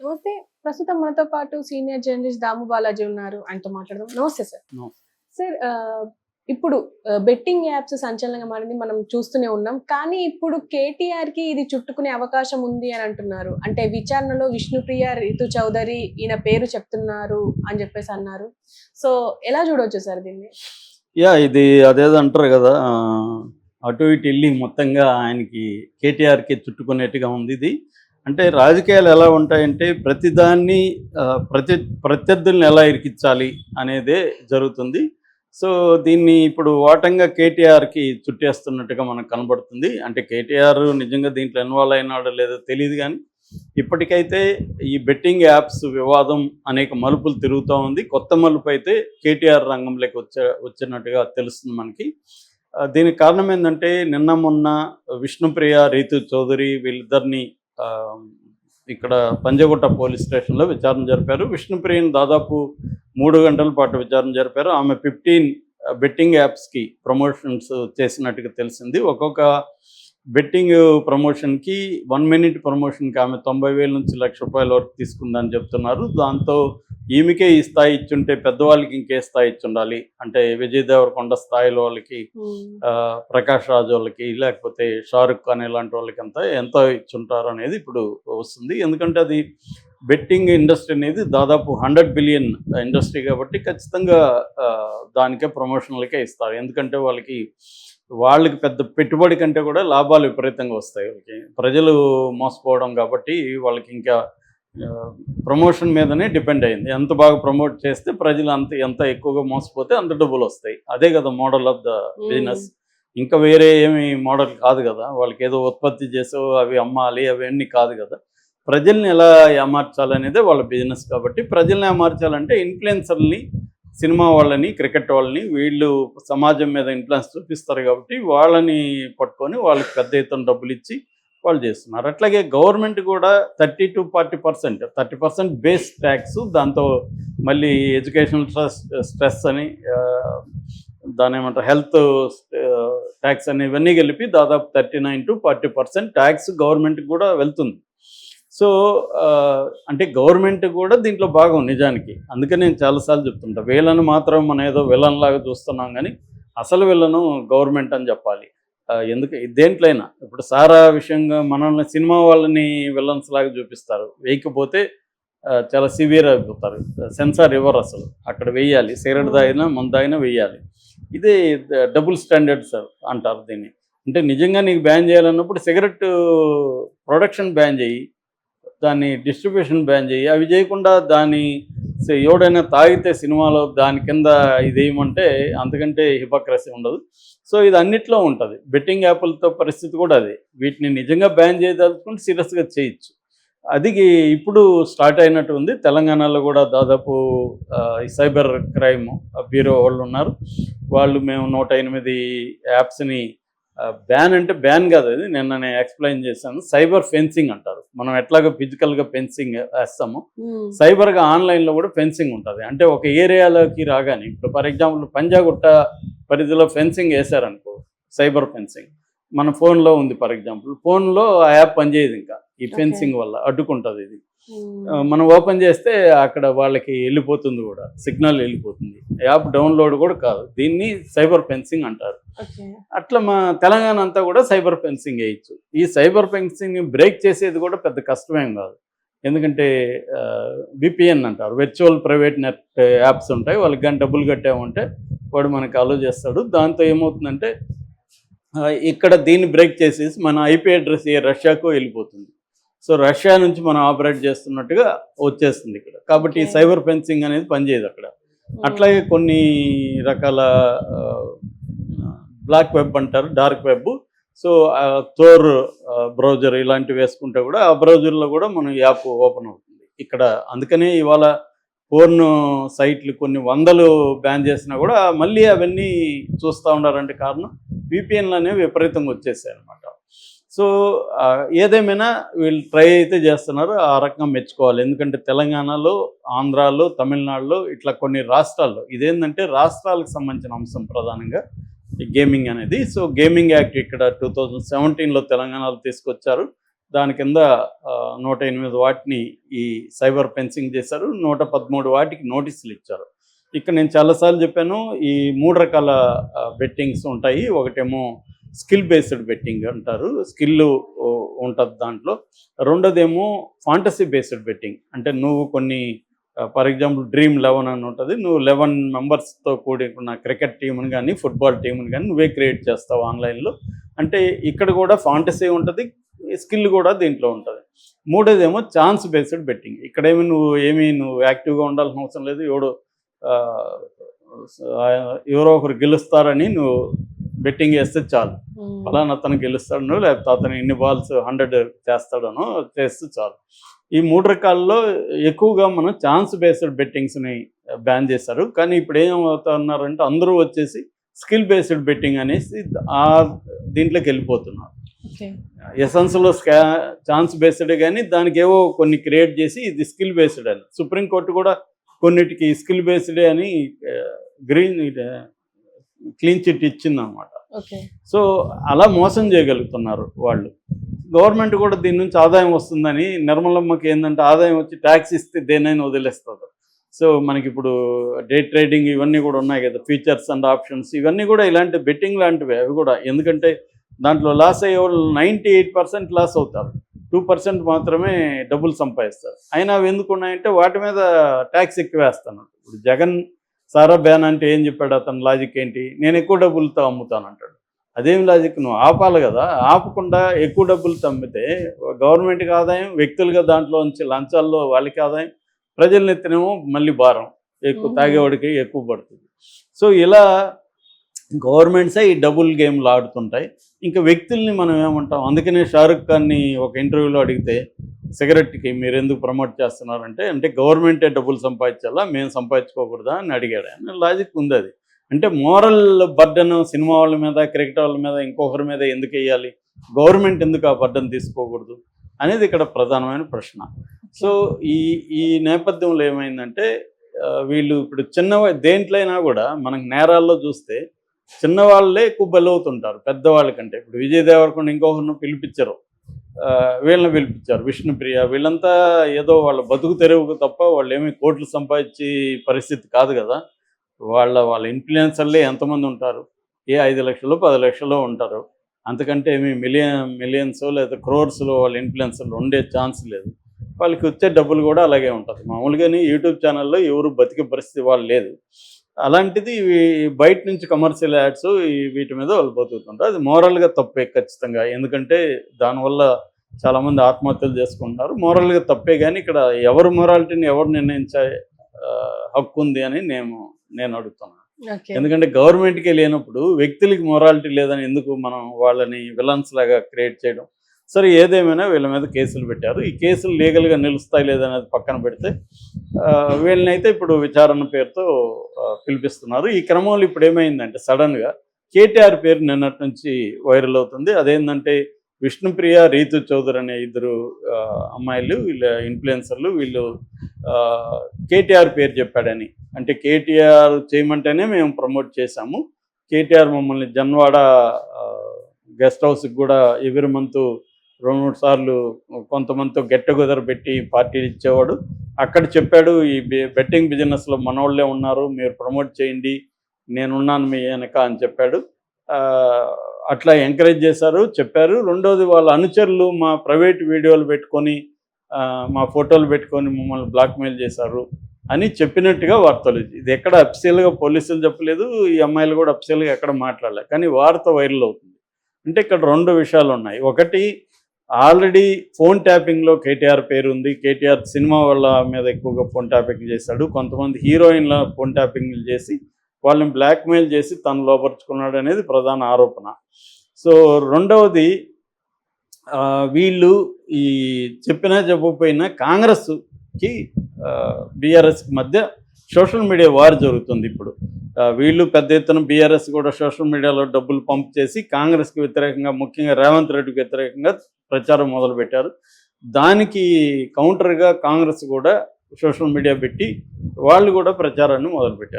నమస్తే. ప్రస్తుతం మనతో పాటు సీనియర్ జర్నలిస్ట్ దాము బాలాజీ ఉన్నారు. ఆయనతో మాట్లాడదాం. నమస్తే సార్. సార్ ఇప్పుడు బెట్టింగ్ యాప్స్ సంచలనంగా మారింది. మనం చూస్తూనే ఉన్నాం. కానీ ఇప్పుడు కేటీఆర్కి ఇది చుట్టుకునే అవకాశం ఉంది అని అంటున్నారు. అంటే విచారణలో విష్ణుప్రియ రితు చౌదరి ఈయన పేరు చెప్తున్నారు అని చెప్పేసి అన్నారు. సో ఎలా చూడవచ్చు సార్ దీన్ని? యా ఇది అదేదో అంటారు కదా అటు ఇటు వెళ్ళి మొత్తంగా ఆయనకి కేటీఆర్కి చుట్టుకునేట్టుగా ఉంది ఇది. అంటే రాజకీయాలు ఎలా ఉంటాయంటే ప్రతిదాన్ని ప్రతి ప్రత్యర్థుల్ని ఎలా ఇరికించాలి అనేదే జరుగుతుంది. సో దీన్ని ఇప్పుడు ఓటంగా కేటీఆర్కి చుట్టేస్తున్నట్టుగా మనకు కనబడుతుంది. అంటే కేటీఆర్ నిజంగా దీంట్లో ఇన్వాల్వ్ అయినాడో లేదో తెలియదు కానీ ఇప్పటికైతే ఈ బెట్టింగ్ యాప్స్ వివాదం అనేక మలుపులు తిరుగుతూ ఉంది. కొత్త మలుపు అయితే కేటీఆర్ రంగంలోకి వచ్చే వచ్చినట్టుగా తెలుస్తుంది మనకి. దీనికి కారణం ఏంటంటే నిన్న మొన్న విష్ణుప్రియ రీతు చౌదరి వీళ్ళిద్దరిని ఇక్కడ పంజగుట్ట పోలీస్ స్టేషన్లో విచారణ జరిపారు. విష్ణుప్రియని దాదాపు మూడు గంటల పాటు విచారణ జరిపారు. ఆమె ఫిఫ్టీన్ బెట్టింగ్ యాప్స్కి ప్రమోషన్స్ చేసినట్టుగా తెలిసింది. ఒక్కొక్క బెట్టింగ్ ప్రమోషన్కి వన్ మినిట్ ప్రమోషన్కి ఆమె తొంభై వేల నుంచి లక్ష రూపాయల వరకు తీసుకుందని చెప్తున్నారు. దాంతో ఈమెకే ఈ స్థాయి ఇచ్చుంటే పెద్దవాళ్ళకి ఇంకే స్థాయి ఇచ్చుండాలి. అంటే విజయ్ దేవరకొండ స్థాయిలో వాళ్ళకి ఆ, ప్రకాష్ రాజ్ వాళ్ళకి లేకపోతే షారుఖ్ ఖాన్ ఇలాంటి వాళ్ళకి అంతా ఎంత ఇచ్చుంటారు అనేది ఇప్పుడు వస్తుంది. ఎందుకంటే అది బెట్టింగ్ ఇండస్ట్రీ అనేది దాదాపు హండ్రెడ్ బిలియన్ ఇండస్ట్రీ కాబట్టి ఖచ్చితంగా దానికే ప్రమోషన్లకే ఇస్తారు. ఎందుకంటే వాళ్ళకి వాళ్ళకి పెద్ద పెట్టుబడి కంటే కూడా లాభాలు విపరీతంగా వస్తాయి. వాళ్ళకి ప్రజలు మోసపోవడం కాబట్టి వాళ్ళకి ఇంకా ప్రమోషన్ మీదనే డిపెండ్ అయింది. ఎంత బాగా ప్రమోట్ చేస్తే ప్రజలు అంత ఎంత ఎక్కువగా మోసపోతే అంత డబ్బులు వస్తాయి. అదే కదా మోడల్ ఆఫ్ ద బిజినెస్. ఇంకా వేరే ఏమి మోడల్ కాదు కదా. వాళ్ళకి ఏదో ఉత్పత్తి చేసో అవి అమ్మాలి అవన్నీ కాదు కదా. ప్రజల్ని ఎలా ఏమార్చాలనేదే వాళ్ళ బిజినెస్ కాబట్టి ప్రజల్ని ఏమార్చాలంటే ఇన్ఫ్లుయెన్సర్ని సినిమా వాళ్ళని క్రికెట్ వాళ్ళని వీళ్ళు సమాజం మీద ఇన్ఫ్లుయెన్స్ చూపిస్తారు కాబట్టి వాళ్ళని పట్టుకొని వాళ్ళకి పెద్ద ఎత్తున డబ్బులు ఇచ్చి వాళ్ళు చేస్తున్నారు. అట్లాగే గవర్నమెంట్ కూడా thirty to forty percent thirty percent base tax దాంతో మళ్ళీ ఎడ్యుకేషనల్ స్ట్రెస్ స్ట్రెస్ అని దాని ఏమంటారు హెల్త్ ట్యాక్స్ అని ఇవన్నీ కలిపి దాదాపు thirty nine to forty percent tax గవర్నమెంట్కి కూడా వెళ్తుంది. సో అంటే గవర్నమెంట్ కూడా దీంట్లో భాగం నిజానికి. అందుకే నేను చాలాసార్లు చెప్తుంటా వీళ్ళను మాత్రం మనం ఏదో లాగా చూస్తున్నాం కానీ అసలు వీళ్ళను గవర్నమెంట్ అని చెప్పాలి. ఎందుకు దేంట్లైనా. ఇప్పుడు సారా విషయంగా మనల్ని సినిమా వాళ్ళని విలన్స్ లాగా చూపిస్తారు. వేయకపోతే చాలా సివియర్ అయిపోతారు. సెన్సార్ ఇవ్వరు అసలు. అక్కడ వేయాలి. సిగరెట్ తాగినా మందు తాగినా వేయాలి. ఇదే డబుల్ స్టాండర్డ్స్ అంటారు దీన్ని. అంటే నిజంగా నీకు బ్యాన్ చేయాలన్నప్పుడు సిగరెట్ ప్రొడక్షన్ బ్యాన్ చేయి. దాన్ని డిస్ట్రిబ్యూషన్ బ్యాన్ చేయి. అవి చేయకుండా దాని ఎవడైనా తాగితే సినిమాలో దాని కింద ఇదేయమంటే అంతకంటే హిపోక్రసీ ఉండదు. సో ఇది అన్నిట్లో ఉంటుంది. బెట్టింగ్ యాప్లతో పరిస్థితి కూడా అదే. వీటిని నిజంగా బ్యాన్ చేయదలుచుకుంటే సీరియస్గా చేయొచ్చు. అది ఇప్పుడు స్టార్ట్ అయినట్టు ఉంది. తెలంగాణలో కూడా దాదాపు సైబర్ క్రైమ్ బ్యూరో వాళ్ళు ఉన్నారు. వాళ్ళు మేము నూట ఎనిమిది యాప్స్ని బ్యాన్ అంటే బ్యాన్ కాదు అది. నిన్న నేను ఎక్స్ప్లెయిన్ చేశాను. సైబర్ ఫెన్సింగ్ అంటారు. మనం ఎట్లాగో ఫిజికల్గా ఫెన్సింగ్ వేస్తాము సైబర్గా ఆన్లైన్లో కూడా ఫెన్సింగ్ ఉంటుంది. అంటే ఒక ఏరియాలోకి రాగానే ఇప్పుడు ఫర్ ఎగ్జాంపుల్ పంజాగుట్ట పరిధిలో ఫెన్సింగ్ వేశారనుకో సైబర్ ఫెన్సింగ్ మన ఫోన్లో ఉంది ఫర్ ఎగ్జాంపుల్ ఫోన్లో ఆ యాప్ పనిచేయదు ఇంకా. ఈ. ఫెన్సింగ్ వల్ల అడ్డుకుంటుంది ఇది. మనం ఓపెన్ చేస్తే అక్కడ వాళ్ళకి వెళ్ళిపోతుంది కూడా సిగ్నల్ వెళ్ళిపోతుంది. యాప్ డౌన్లోడ్ కూడా కాదు దీన్ని సైబర్ ఫెన్సింగ్ అంటారు. అట్లా మా తెలంగాణ అంతా కూడా సైబర్ ఫెన్సింగ్ వేయచ్చు. ఈ సైబర్ ఫెన్సింగ్ బ్రేక్ చేసేది కూడా పెద్ద కష్టమేం కాదు. ఎందుకంటే విపిఎన్ అంటారు వర్చువల్ ప్రైవేట్ నెట్ యాప్స్ ఉంటాయి వాళ్ళకి కానీ డబ్బులు కట్టామంటే వాడు మనకి అలో చేస్తాడు. దాంతో ఏమవుతుందంటే ఇక్కడ దీన్ని బ్రేక్ చేసేసి మన ఐపీ అడ్రస్ ఏ రష్యాకు వెళ్ళిపోతుంది. సో రష్యా నుంచి మనం ఆపరేట్ చేస్తున్నట్టుగా వచ్చేస్తుంది ఇక్కడ. కాబట్టి. సైబర్ ఫెన్సింగ్ అనేది పనిచేయదు అక్కడ. అట్లాగే కొన్ని రకాల బ్లాక్ వెబ్ అంటారు dark web. So Tor browser ఇలాంటివి వేసుకుంటే కూడా ఆ బ్రౌజర్లో కూడా మన యాప్ ఓపెన్ అవుతుంది. ఇక్కడ అందుకనే ఇవాళ ఫోన్ సైట్లు కొన్ని వందలు బ్యాన్ చేసినా కూడా మళ్ళీ అవన్నీ చూస్తూ ఉన్నారంటే కారణం విపిఎన్లు అనేవి విపరీతంగా వచ్చేసాయి అనమాట సో ఏదేమైనా వీళ్ళు ట్రై అయితే చేస్తున్నారు ఆ రకంగా మెచ్చుకోవాలి. ఎందుకంటే తెలంగాణలో ఆంధ్రాలో తమిళనాడులో ఇట్లా కొన్ని రాష్ట్రాల్లో ఇదేంటంటే రాష్ట్రాలకు సంబంధించిన అంశం ప్రధానంగా ఈ గేమింగ్ అనేది. సో గేమింగ్ యాక్ట్ ఇక్కడ టూ థౌజండ్ సెవెంటీన్లో తెలంగాణలో తీసుకొచ్చారు. దాని కింద నూట ఎనిమిది వాటిని ఈ సైబర్ ఫెన్సింగ్ చేశారు. నూట పదమూడు వాటికి నోటీసులు ఇచ్చారు. ఇక్కడ నేను చాలాసార్లు చెప్పాను ఈ మూడు రకాల బెట్టింగ్స్ ఉంటాయి. ఒకటేమో స్కిల్ బేస్డ్ బెట్టింగ్ అంటారు. స్కిల్ ఉంటుంది దాంట్లో. రెండోదేమో ఫాంటసీ బేస్డ్ బెట్టింగ్ అంటే నువ్వు కొన్ని ఫర్ ఎగ్జాంపుల్ డ్రీమ్ లెవెన్ అని ఉంటుంది. నువ్వు లెవెన్ మెంబర్స్తో కూడిన క్రికెట్ టీముని కానీ ఫుట్బాల్ టీముని కానీ నువ్వే క్రియేట్ చేస్తావు ఆన్లైన్లో అంటే ఇక్కడ కూడా ఫాంటసీ ఉంటుంది స్కిల్ కూడా దీంట్లో ఉంటుంది. మూడోదేమో ఛాన్స్ బేస్డ్ బెట్టింగ్ ఇక్కడేమి నువ్వు ఏమీ నువ్వు యాక్టివ్గా ఉండాల్సిన అవసరం లేదు. ఎవడు ఎవరో ఒకరు గెలుస్తారని నువ్వు బెట్టింగ్ వేస్తే చాలు. ఫలానా అతను గెలుస్తాడనో లేకపోతే అతను ఇన్ని బాల్స్ హండ్రెడ్ చేస్తాడనో చేస్తే చాలు. ఈ మూడు రకాల్లో ఎక్కువగా మనం ఛాన్స్ బేస్డ్ బెట్టింగ్స్ని బ్యాన్ చేశారు కానీ ఇప్పుడు ఏమవుతున్నారంటే అందరూ వచ్చేసి స్కిల్ బేస్డ్ బెట్టింగ్ అనేసి ఆ దీంట్లోకి వెళ్ళిపోతున్నారు. ఎసెన్స్లో స్కా ఛాన్స్ బేస్డ్ కానీ దానికి ఏవో కొన్ని క్రియేట్ చేసి ఇది స్కిల్ బేస్డ్ అని. సుప్రీంకోర్టు కూడా కొన్నిటికి స్కిల్ బేస్డ్ అని గ్రీన్ క్లీన్ చిట్ ఇచ్చింది అనమాట ఓకే సో అలా మోసం చేయగలుగుతున్నారు వాళ్ళు. గవర్నమెంట్ కూడా దీని నుంచి ఆదాయం వస్తుందని నిర్మలమ్మకి ఏంటంటే ఆదాయం వచ్చి ట్యాక్స్ ఇస్తే దేనైనా వదిలేస్తుంది. సో మనకి ఇప్పుడు డే ట్రేడింగ్ ఇవన్నీ కూడా ఉన్నాయి కదా ఫీచర్స్ అండ్ ఆప్షన్స్. ఇవన్నీ కూడా ఇలాంటి బెట్టింగ్ లాంటివి అవి కూడా. ఎందుకంటే దాంట్లో లాస్ అయ్యే వాళ్ళు నైంటీ ఎయిట్ పర్సెంట్ లాస్ అవుతారు. టూ పర్సెంట్ మాత్రమే డబ్బులు సంపాదిస్తారు. అయినా అవి ఎందుకు ఉన్నాయంటే వాటి మీద ట్యాక్స్ ఎక్కువ వేస్తాను ఇప్పుడు జగన్ సారా బ్యాన్ అంటే ఏం చెప్పాడు అతని? లాజిక్ ఏంటి? నేను ఎక్కువ డబ్బులతో అమ్ముతాను అంటాడు. అదేం లాజిక్ నువ్వు ఆపాలి కదా. ఆపకుండా ఎక్కువ డబ్బులతో అమ్మితే గవర్నమెంట్కి ఆదాయం వ్యక్తులుగా దాంట్లో నుంచి లంచాల్లో వాళ్ళకి ఆదాయం ప్రజల ఎత్తినేమో మళ్ళీ భారం. ఎక్కువ. తాగేవాడికి ఎక్కువ పడుతుంది. సో ఇలా గవర్నమెంట్సే ఈ డబుల్ గేమ్లు ఆడుతుంటాయి. ఇంకా వ్యక్తుల్ని మనం ఏమంటాం? అందుకనే షారుఖ్ ఖాన్ని ఒక ఇంటర్వ్యూలో అడిగితే సిగరెట్కి మీరు ఎందుకు ప్రమోట్ చేస్తున్నారంటే అంటే గవర్నమెంటే డబ్బులు సంపాదించాలా మేము సంపాదించుకోకూడదా? అని అడిగాడు. అని లాజిక్ ఉంది అది. అంటే మోరల్ బర్డన్ సినిమా వాళ్ళ మీద క్రికెట్ వాళ్ళ మీద ఇంకొకరి మీద ఎందుకు వేయాలి? గవర్నమెంట్ ఎందుకు ఆ బర్డన్ తీసుకోకూడదు? అనేది ఇక్కడ ప్రధానమైన ప్రశ్న. సో ఈ ఈ నేపథ్యంలో ఏమైందంటే వీళ్ళు ఇప్పుడు చిన్న దేంట్లో అయినా కూడా మనకు నేరాల్లో చూస్తే చిన్నవాళ్ళే ఎక్కువ బలవుతుంటారు పెద్దవాళ్ళ కంటే. ఇప్పుడు విజయ్ దేవరకొండ ఇంకొకరిని పిలిపించరు. వీళ్ళని పిలిపించారు విష్ణుప్రియ. వీళ్ళంతా ఏదో వాళ్ళ బతుకు తెరువుకు తప్ప వాళ్ళు ఏమీ కోట్లు సంపాదించే పరిస్థితి కాదు కదా. వాళ్ళ వాళ్ళ ఇన్ఫ్లుయెన్సర్లే ఎంతమంది ఉంటారు? ఏ ఐదు లక్షలు పది లక్షలు ఉంటారు. అంతకంటే ఏమి మిలియన్ మిలియన్స్ లేదా క్రోర్స్లో వాళ్ళ ఇన్ఫ్లుయెన్సర్లు ఉండే ఛాన్స్ లేదు. వాళ్ళకి వచ్చే డబ్బులు కూడా అలాగే ఉంటుంది మామూలుగానే యూట్యూబ్ ఛానల్లో ఎవరు బతికే పరిస్థితి వాళ్ళు లేదు. అలాంటిది ఇవి బయట నుంచి కమర్షియల్ యాడ్స్ వీటి మీద వాళ్ళు బతుకుతుంటారు. అది మోరల్గా తప్పే ఖచ్చితంగా. ఎందుకంటే దానివల్ల చాలామంది ఆత్మహత్యలు చేసుకుంటున్నారు. మోరల్గా తప్పే కానీ ఇక్కడ ఎవరు మొరాలిటీని ఎవరు నిర్ణయించే హక్కు ఉంది అని నేను నేను అడుగుతున్నాను. ఎందుకంటే గవర్నమెంట్కే లేనప్పుడు వ్యక్తులకి మొరాలిటీ లేదని ఎందుకు మనం వాళ్ళని విలన్స్ లాగా క్రియేట్ చేయడం? సరే ఏదేమైనా వీళ్ళ మీద కేసులు పెట్టారు. ఈ కేసులు లీగల్గా నిలుస్తాయి లేదనేది పక్కన పెడితే వీళ్ళనైతే ఇప్పుడు విచారణ పేరుతో పిలిపిస్తున్నారు. ఈ క్రమంలో ఇప్పుడు ఏమైందంటే సడన్గా కేటీఆర్ పేరు నిన్నటి నుంచి వైరల్ అవుతుంది. అదేంటంటే విష్ణుప్రియ రీతు చౌదరి అనే ఇద్దరు అమ్మాయిలు వీళ్ళ ఇన్ఫ్లుయెన్సర్లు వీళ్ళు కేటీఆర్ పేరు చెప్పాడని. అంటే కేటీఆర్ చేయమంటేనే మేము ప్రమోట్ చేశాము. కేటీఆర్ మమ్మల్ని జన్వాడ గెస్ట్ హౌస్కి కూడా ఎవరి మంత్ రెండు మూడు సార్లు కొంతమందితో గెట్ టుగెదర్ పెట్టి పార్టీలు ఇచ్చేవాడు. అక్కడ చెప్పాడు ఈ బెట్టింగ్ బిజినెస్లో మనోళ్ళే ఉన్నారు మీరు ప్రమోట్ చేయండి నేనున్నాను మీ వెనక అని చెప్పాడు. అట్లా ఎంకరేజ్ చేశారు చెప్పారు. రెండోది వాళ్ళ అనుచరులు మా ప్రైవేట్ వీడియోలు పెట్టుకొని మా ఫోటోలు పెట్టుకొని మమ్మల్ని బ్లాక్మెయిల్ చేశారు అని చెప్పినట్టుగా వార్తలు. ఇది ఎక్కడ అఫిషియల్గా పోలీసులు చెప్పలేదు ఈ అమ్మాయిలు కూడా అఫిషియల్గా ఎక్కడ మాట్లాడలేదు కానీ వార్త వైరల్ అవుతుంది. అంటే ఇక్కడ రెండు విషయాలు ఉన్నాయి. ఒకటి ఆల్రెడీ ఫోన్ ట్యాపింగ్లో కేటీఆర్ పేరు ఉంది కేటీఆర్ సినిమా వాళ్ళ మీద ఎక్కువగా ఫోన్ ట్యాపింగ్ చేశాడు. కొంతమంది హీరోయిన్ల ఫోన్ ట్యాపింగ్లు చేసి వాళ్ళని బ్లాక్మెయిల్ చేసి తను లోపరుచుకున్నాడు అనేది ప్రధాన ఆరోపణ. సో రెండవది వీళ్ళు ఈ చెప్పినా చెప్పకపోయినా కాంగ్రెస్కి బీఆర్ఎస్కి మధ్య సోషల్ మీడియా వార్ జరుగుతుంది ఇప్పుడు. వీళ్ళు పెద్ద ఎత్తున బీఆర్ఎస్ కూడా సోషల్ మీడియాలో డబ్బులు పంప్ చేసి కాంగ్రెస్కి వ్యతిరేకంగా ముఖ్యంగా రేవంత్ రెడ్డికి వ్యతిరేకంగా ప్రచారం మొదలుపెట్టారు. దానికి కౌంటర్గా కాంగ్రెస్ కూడా సోషల్ మీడియా పెట్టి వాళ్ళు కూడా ప్రచారాన్ని మొదలుపెట్టారు.